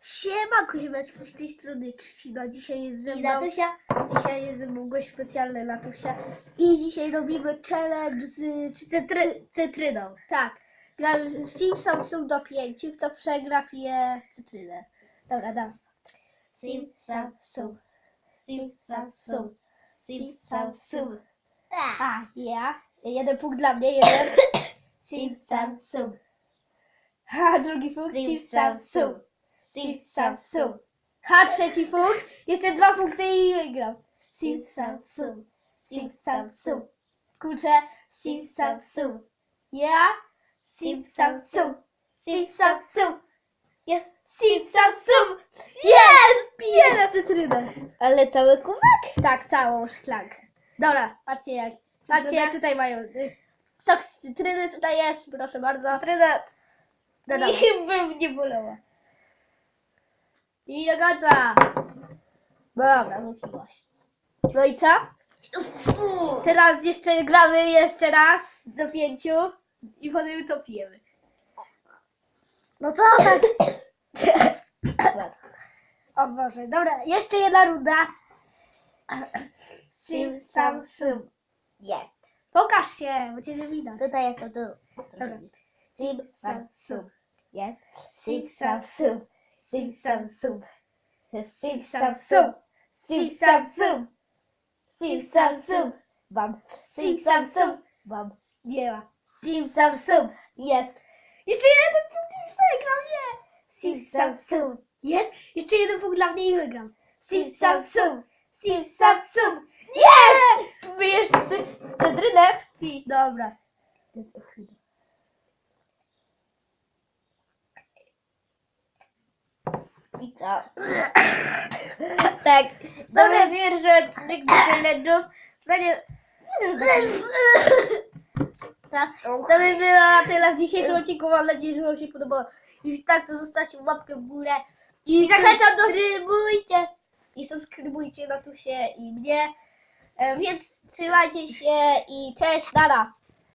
Siema, kuziemeczki z tej strony Trzcina. Dzisiaj jest ze I mną... Natusia? Dzisiaj jest ze mną gość specjalny Latusia. I dzisiaj robimy challenge z cytry... cytryną. Tak. Gramy w Sim Samsung do 5. Kto przegra, pije cytrynę. Dobra, dam. Sim, sam, sum. Sim, sam, sum. Sim, sam, sum. A, ja. Jeden punkt dla mnie, jeden. Sim, sam, sum. Ha, drugi punkt. Sim, sam, sum. Sim, sam, sum. Ha, trzeci punkt. Jeszcze dwa punkty i wygram. Sim, sam, sum. Sim, sam, sum. Kurczę. Sim, sam, sum. Ja. Sim, sam, sum. Sim, sam, sum. Jest. Sim, sam, sum. Jest! Piję na cytrynę. Ale cały kubek? Tak, całą szklankę. Dobra, patrzcie jak. Patrzcie Cytryna? jak tutaj mają. y, Sok z cytryny tutaj jest, proszę bardzo. Cytryna. Dodam. I by mnie bolała. I do końca. Dobra, wypiłaś. No i co? Teraz jeszcze gramy jeszcze raz do pięciu i potem to pijemy. No co tak? o Boże, dobra, jeszcze jedna runda. Sim, sam, sum. Jest. Pokaż się, bo cię nie widać. Tutaj jest to tu. Dobra. Sim, sam, sum. Jest. Sim, sam, sum. Sim, sam, sum. Sim, sam, sum. Sim, sam, sum. Sim, sam, sum. Bam. Sim, sam, sum. Bam. Nie ma. Sim, sam, sum. Jest. Jeszcze jeden punkt i przegram, nie! Sim, sam, sum. Jest! Jeszcze jeden punkt dla mnie i wygram. Sim, sam, sum. Sim, sam, sum. Jest! Myjesz cy- cytrynę? I dobra. I co? tak. Dobra, wiesz, że odcinek do będzie... Tak. To by było na tyle w dzisiejszym odcinku. Mam nadzieję, że Wam się podobało. Jeśli tak, to zostawcie łapkę w górę. I zachęcam do... Subskrybujcie. I subskrybujcie Natusie i mnie. E, Więc trzymajcie się i cześć, nara.